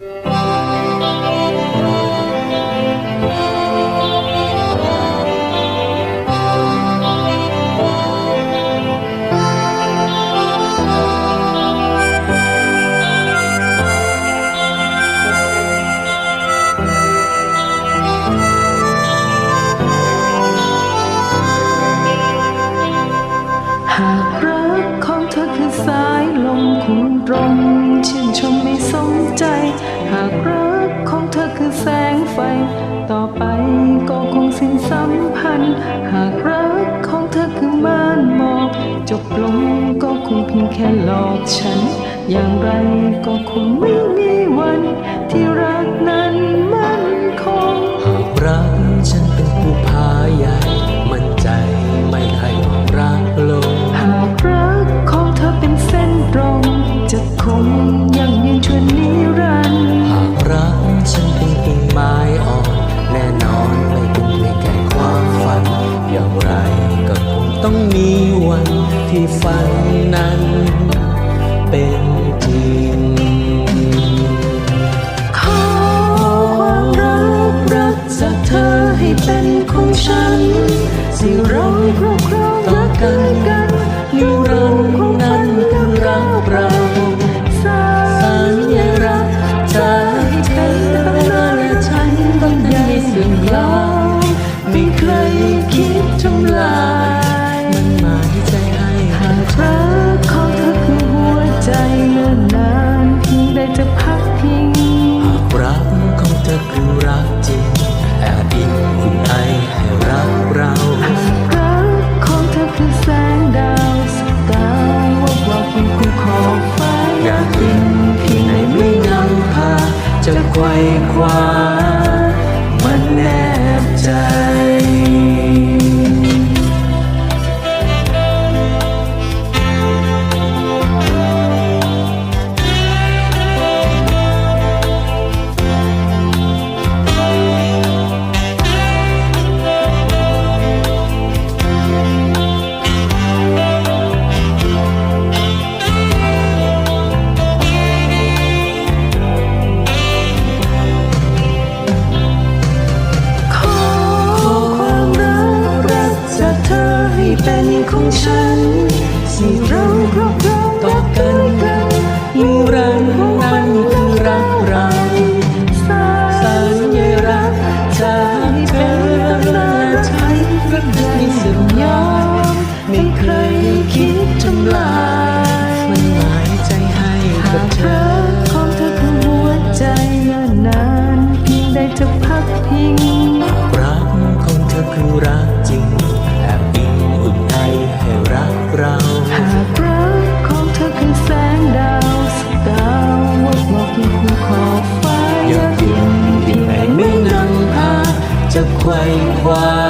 ห สัมพันธ์ หากรักของเธอคือม่านหมอก จบลงก็คงเพียงแค่หลอกฉัน อย่างไรก็คงไม่มีวันที่รักนั้นมั่นคง ฝันนั้นเป็นจริง ขอความรักรักจากเธอให้เป็นของฉัน สิเราครอบครองรักกันกันนิรันดร์นั้นคือรักเราสาสัญลักษณ์ใจเป็นตำนานและฉันต้องใหญ่สิ่งลองไม่เคยคิดทำลาย จะไขว่คว้า ของฉัน สิเราครอบคร หากรัของเธอคือแสงดาวสกาวว่าบอกที่คุณขอบฟ้ายากยิงที่ไไม่นำพาจะไขว่คว้า